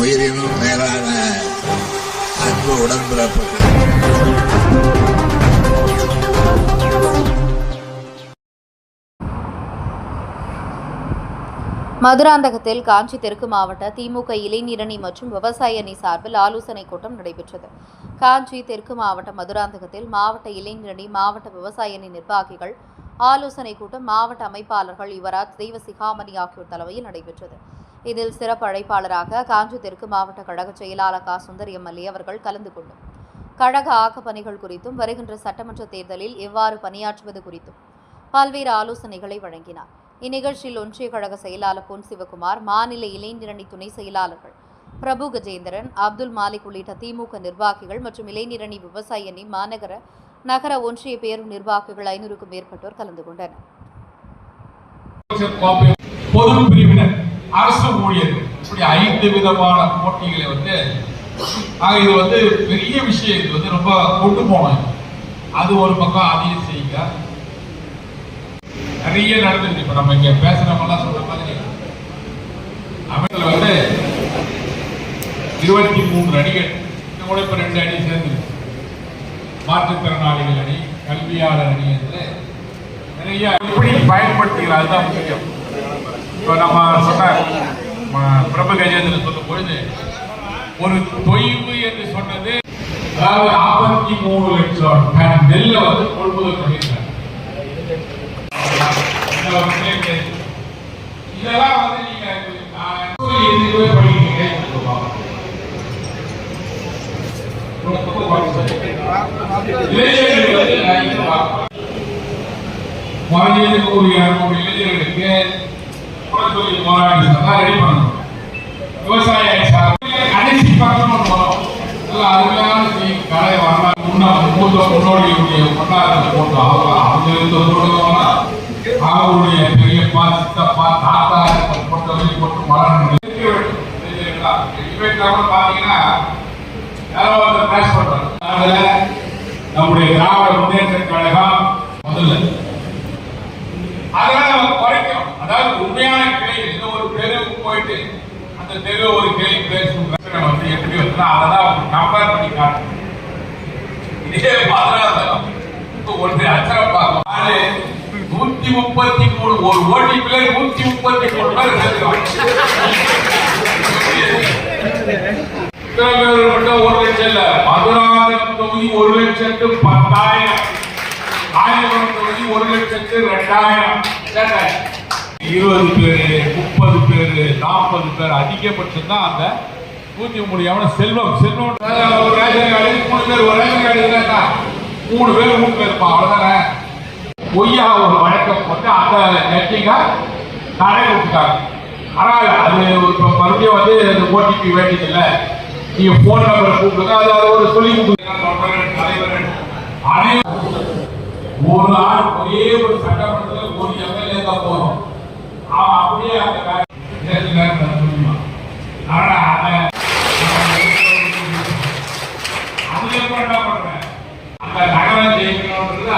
உயிரினும் மேலான அன்பு உடன்பிறப்பு மதுராந்தகத்தில் காஞ்சி தெற்கு மாவட்ட திமுக இளைஞரணி மற்றும் விவசாய அணி சார்பில் ஆலோசனைக் கூட்டம் நடைபெற்றது. காஞ்சி தெற்கு மாவட்ட மதுராந்தகத்தில் மாவட்ட இளைஞரணி மாவட்ட விவசாய அணி நிர்வாகிகள் ஆலோசனைக் கூட்டம் மாவட்ட அமைப்பாளர்கள் யுவராஜ் தெய்வ சிகாமணி ஆகியோர் தலைமையில் நடைபெற்றது. இதில் சிறப்பு அழைப்பாளராக காஞ்சி தெற்கு மாவட்ட கழக செயலாளர் கா. சுந்தர் எம்எல்ஏ அவர்கள் கலந்து கொண்டும் கழக ஆக்கப்பணிகள் குறித்தும் வருகின்ற சட்டமன்ற தேர்தலில் எவ்வாறு பணியாற்றுவது குறித்தும் பல்வேறு ஆலோசனைகளை வழங்கினார். இந்நிகழ்ச்சியில் ஒன்றிய கழக செயலாளர் பொன் சிவகுமார் மாநில இளைஞரணி துணை செயலாளர்கள் பிரபு கஜேந்திரன் அப்துல் மாலிக் உள்ளிட்ட திமுக நிர்வாகிகள் மற்றும் இளைஞரணி விவசாய அணி மாநகர நகர ஒன்றிய பேரும் நிர்வாகிகள் ஐநூறுக்கும் மேற்பட்டோர் கலந்து கொண்டனர். அரசு ஊழியர்கள் இப்படி ஐந்து விதமான போட்டிகளை வந்து ஆக இது வந்து பெரிய விஷயம். இது வந்து ரொம்ப கொண்டு போனோம் அது ஒரு பக்கம் அதையும் செய்யுங்க. நிறைய நடந்துருக்கு. இப்ப நம்ம இங்க பேசுறவங்க எல்லாம் சொல்ற மாதிரி அமைச்சர் வந்து இருபத்தி மூன்று அணிகள் இது கூட இப்ப ரெண்டு அணி சேர்ந்து மாற்றுத்திறனாளிகள் அணி கல்வியாளர் அணி என்று நிறைய எப்படி பயன்படுத்துகிறார் அதுதான் முக்கியம். இப்போ நம்ம சொன்ன ம- பிரபு கஜேந்திரன் சொல்லும் பொழுது ஒரு தொய்வு என்று சொன்னது அதாவது நாற்பத்தி மூணு லட்சம் டன் நெல்லை வந்து கொள்முதல் பண்ணியிருக்காங்க இதெல்லாம் வந்து நீங்க எதுவுமே பண்ணிக்கிறீங்க இளைஞர்கள் வந்து நிறைய பார்க்கணும். இளைஞர்களுக்கு குறைந்தொழி போராடி தான் ரெடி பண்ணணும் விவசாய கடைசி பக்கம் வரும் நல்ல அருமையான கலை வரலாறு மூத்த கொண்டாடுறது அவங்க அவங்க அவருடைய பெரியப்பா சித்தப்பா தாத்தா போட்டு வளரணும் யாரோ பண்றாங்க நம்முடைய திராவிட முன்னேற்ற கழகம் முதல்ல அதனால நம்ம அதாவது உண்மையான போயிட்டு அந்த தெரு ஒரு கேள்வி பேசும் பிரச்சனை வந்து எப்படி வருதுன்னா அதை தான் கம்பேர் பண்ணி காட்டணும் இதே மதுராந்தகம் ஒன்று அச்சரம் பார்க்கலாம் நூத்தி முப்பத்தி மூணு ஒரு ஓட்டி பிள்ளை நூத்தி முப்பத்தி மூணு பேர் சேர்த்துருவாங்க மட்டும் ஒரு லட்சம் இல்ல மதுராந்தகம் தொகுதி ஒரு லட்சத்து பத்தாயிரம். ஆயிரம் தொகுதி ஒரு லட்சத்து ரெண்டாயிரம். கேட்டேன். இருபது பேர் முப்பது பேர் நாற்பது பேர் அதிகபட்சம் தான் அந்த நூத்தி மூணு எவன செல்வம் செல்வம் ஒரு ரேஷன் கார்டு மூணு பேர் ஒரு ரேஷன் கார்டு இருந்தா மூணு பேர் மூணு பேர் இருப்பான் அவ்வளோதானே பொய்யா ஒரு வழக்கம் போட்டு அந்த நெட்டிங்க தடை விட்டுட்டாங்க ஆனால் அது இப்போ மறுபடியும் வந்து அந்த ஓடிபி வேண்டியதில்லை. நீங்கள் ஃபோன் நம்பர் கூப்பிடுங்க அது அது ஒரு சொல்லி கொடுங்க. தலைவர்கள் அனைவரும் ஒரு ஆள் ஒரே ஒரு சட்டமன்றத்தில் ஒரு எம்எல்ஏ தான் போறோம் அப்படியே அந்த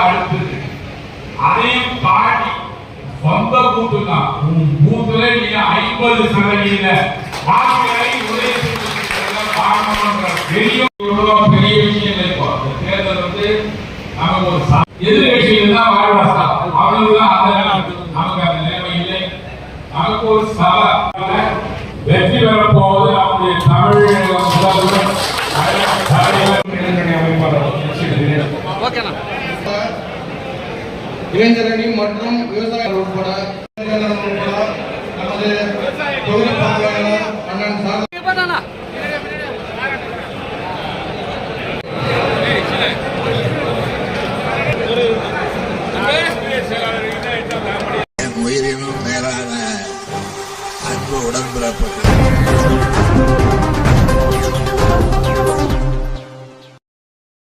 அடுத்தது. அதையும் தாண்டி சொந்த பூத்து தான் உன் பூத்துல நீ ஐம்பது சதவீத வாக்குகளை ஒரே பெரிய பெரிய விஷயம் இப்போ. தேர்தல் வந்து நமக்கு ஒரு சா- தான் வாழ்வாசா அவ்வளவுதான். அந்த இளைஞரணி மற்றும் விவசாயிகள் உட்பட நமது தொகுதி பார்வையாளர் அண்ணன் சார். உயிரினும் மேலான அன்பு உடன்பிறப்பு.